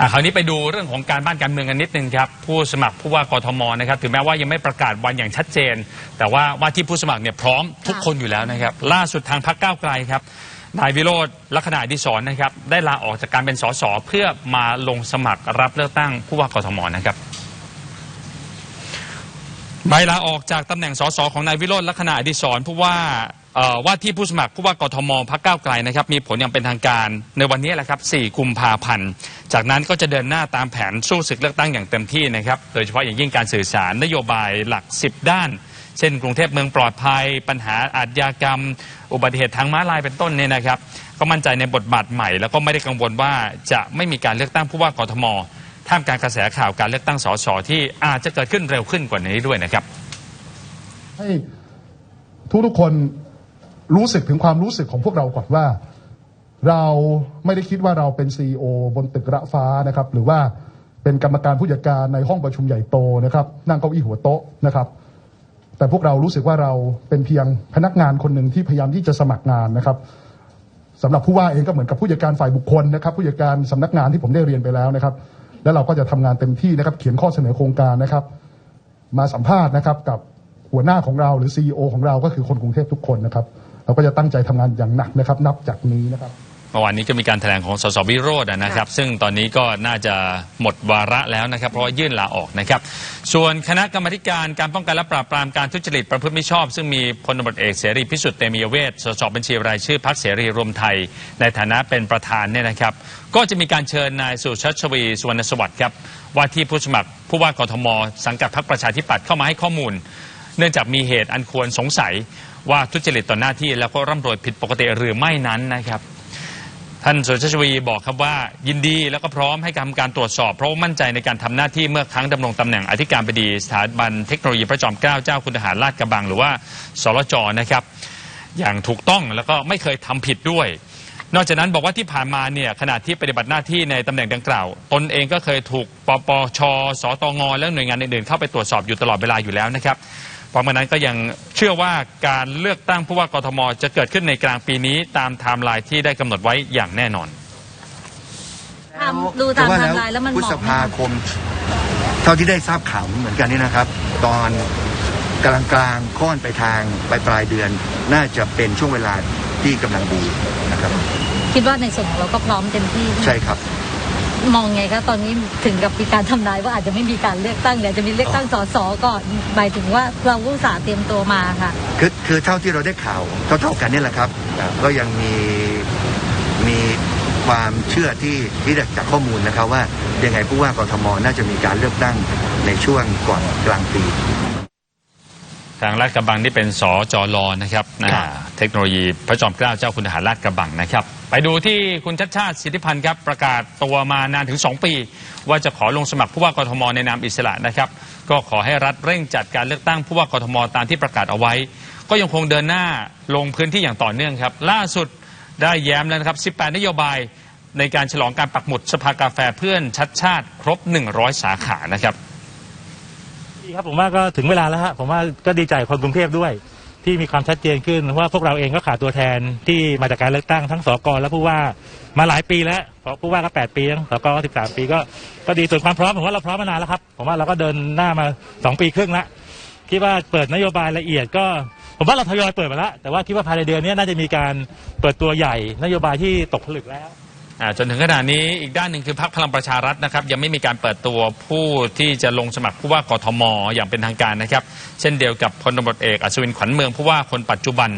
อะคราวนี้ไปดูเรื่องของการบ้านการเมืองกันนิดนึงครับผู้สมัครผู้ว่ากทมนะครับถึงแม้ว่ายังไม่ประกาศวันอย่างชัดเจน แต่ว่าว่าที่ผู้สมัครเนี่ยพร้อมทุกคนอยู่แล้วนะครับ ล่าสุดทางพรรคก้าวไกลครับนายวิโรธลักษณะดิศรนะครับ ได้ลาออกจากการเป็นสสเพื่อมาลงสมัครรับเลือกตั้งผู้ว่ากทมนะครับใบลาออกจากตำแหน่งสสของนายวิโรธลักษณะดิศรผู้ว่า ว่าที่ผู้สมัครผู้ว่ากทมพักก้าวไกลนะครับมีผลอย่างเป็นทางการในวันนี้แหละครับ 4 กุมภาพันธ์ จากนั้นก็จะเดินหน้าตามแผนสู้ศึกเลือกตั้งอย่างเต็มที่นะครับโดยเฉพาะอย่างยิ่งการสื่อสารนโยบายหลัก 10 ด้าน เช่น กรุงเทพเมืองปลอดภัย ปัญหาอาชญากรรม อุบัติเหตุทางม้าลายเป็นต้นเนี่ยนะครับ ก็มั่นใจในบทบาทใหม่ แล้วก็ไม่ได้กังวลว่าจะไม่มีการเลือกตั้งผู้ว่ากทมท่ามกลางกระแสข่าวการเลือกตั้งสสที่อาจจะเกิดขึ้นเร็วขึ้นกว่านี้ด้วยนะครับให้ทุกทุกคน รู้สึกถึงความรู้สึกของพวกเราก่อนว่า เราไม่ได้คิดว่าเราเป็นซีอบนตึกระฟ้านะครับ หรือว่าเป็นกรรมการผู้จัดการในห้องประชุมใหญ่โตนะครับ นั่งเก้าอี้หัวโต๊ะนะครับ แต่พวกเรารู้สึกว่าเราเป็นเพียงพนักงานคนหนึ่งที่พยายามที่จะสมัครงานนะครับสำหรับผู้ว่าเองก็เหมือนกับผู้จัดการฝ่ายบุคคลนะครับ ผู้จัดการสำนักงานที่ผมได้เรียนไปแล้วนะครับ แล้วเราก็จะทำงานเต็มที่นะครับ เขียนข้อเสนอโครงการนะครับ มาสัมภาษณ์นะครับกับหัวหน้าของเราหรือ CEO ของเราก็คือคนกรุงเทพทุกคนนะครับ เราก็จะตั้งใจทำงานอย่างหนักนะครับนับจากนี้นะครับเมื่อวานนี้ก็มีการแถลงของสสวิโรจน์นะครับ ซึ่งตอนนี้ก็น่าจะหมดวาระแล้วนะครับ เพราะว่ายื่นลาออกนะครับ ส่วนคณะกรรมาธิการการป้องกันและปราบปรามการทุจริตประพฤติมิชอบ ซึ่งมีพลตำรวจเอกเสรีพิสุทธิ์เตมียเวทสสบัญชีรายชื่อพรรคเสรีรวมไทย ในฐานะเป็นประธานเนี่ยนะครับ ก็จะมีการเชิญนายสุชัชวีสุวรรณสวัสดิ์ครับว่าที่ผู้สมัครผู้ว่ากทม สังกัดพรรคประชาธิปัตย์เข้ามาให้ข้อมูล เนื่องจากมีเหตุอันควรสงสัยว่าทุจริตต่อหน้าที่แล้วก็ร่ำรวยผิดปกติหรือไม่นั้นนะครับ ท่านสุชาชวีบอกครับว่ายินดีแล้วก็พร้อมให้ทำการตรวจสอบ เพราะว่ามั่นใจในการทำหน้าที่เมื่อครั้งดำรงตำแหน่งอธิการบดีสถาบันเทคโนโลยีพระจอมเกล้าเจ้าคุณทหารลาดกระบังหรือว่าสรจนะครับ อย่างถูกต้องแล้วก็ไม่เคยทำผิดด้วยนอกจากนั้นบอกว่าที่ผ่านมาเนี่ยขณะที่ปฏิบัติหน้าที่ในตำแหน่งดังกล่าว ตนเองก็เคยถูกปปช สตง และหน่วยงานอื่นๆเข้าไปตรวจสอบอยู่ตลอดเวลาอยู่แล้วนะครับ พราะฉะนั้นก็ยังเชื่อว่าการเลือกตั้งผู้ว่ากทมจะเกิดขึ้นในกลางปีนี้ตามไทม์ไลน์ที่ได้กำหนดไว้อย่างแน่นอน ตามดูตามเพระไทม์ไลน์แล้วมันพฤเหษมาะไหมภาคม เท่าที่ได้ทราบข่าวเหมือนกันนี่นะครับ ตอนกลางกลางๆค่อนไปทางปลายปลายๆเดือน น่าจะเป็นช่วงเวลาที่กำลังดีนะครับ คิดว่าในส่วนของเราก็พร้อมเต็มที่ใช่ครับ มองไงคะตอนนี้ถึงกับมีการทำนายว่าอาจจะไม่มีการเลือกตั้งเดี๋ยวจะมีเลือกตั้งสสก่อนหมายถึงว่าเราอุตส่าห์เตรียมตัวมาค่ะคือคือเท่าที่เราได้ข่าวเท่าๆกันนี่แหละครับ ก็ยังมีมีความเชื่อที่ที่จากข้อมูลนะครับว่ายังไงผู้ว่ากทมน่าจะมีการเลือกตั้งในช่วงก่อนกลางปี ทางลาดกระบังนี่เป็นสจรนะครับอ่าเทคโนโลยีพระจอมเกล้าเจ้าคุณทหารลาดกระบังนะครับ ไปดูที่คุณชัดชาติสิทธิพันธ์ครับประกาศตัวมานานถึง 2 ปี ว่าจะขอลงสมัครผู้ว่ากทมในนามอิสระนะครับ ก็ขอให้รัฐเร่งจัดการเลือกตั้งผู้ว่ากทมตามที่ประกาศเอาไว้ ก็ยังคงเดินหน้าลงพื้นที่อย่างต่อเนื่องครับ ล่าสุดได้แย้มแล้วนะครับ18 นโยบายในการฉลองการปักหมุดสภากาแฟเพื่อนชัดชาติ ครบ 100 สาขานะครับ ดีครับผมว่าก็ถึงเวลาแล้วฮะผมว่าก็ดีใจคนกรุงเทพด้วย ที่มีความชัดเจนขึ้นว่าพวกเราเองก็ขาดตัวแทนที่มาจากการเลือกตั้งทั้งสกและผู้ว่ามาหลายปีแล้วเพราะผู้ว่าก็แปดปีทั้งสกก็สิบสามปีก็ก็ดีส่วนความพร้อมผมว่าเราพร้อมมานานแล้วครับผมว่าเราก็เดินหน้ามาสองปีครึ่งละคิดว่าเปิดนโยบายละเอียดก็ ผมว่าเราทยอยเปิดมาแล้วแต่ว่าคิดว่าภายในเดือนนี้น่าจะมีการเปิดตัวใหญ่ นโยบายที่ตกผลึกแล้ว อ่าจนถึงขณะนี้อีกด้านหนึ่งคือพรรคพลังประชารัฐนะครับ ยังไม่มีการเปิดตัวผู้ที่จะลงสมัครผู้ว่ากทมอย่างเป็นทางการนะครับ เช่นเดียวกับพลตำรวจเอกอัศวินขวัญเมืองผู้ว่าคนปัจจุบัน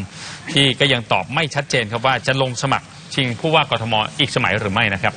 ที่ก็ยังตอบไม่ชัดเจนครับว่าจะลงสมัครชิงผู้ว่ากทมอีกสมัยหรือไม่นะครับ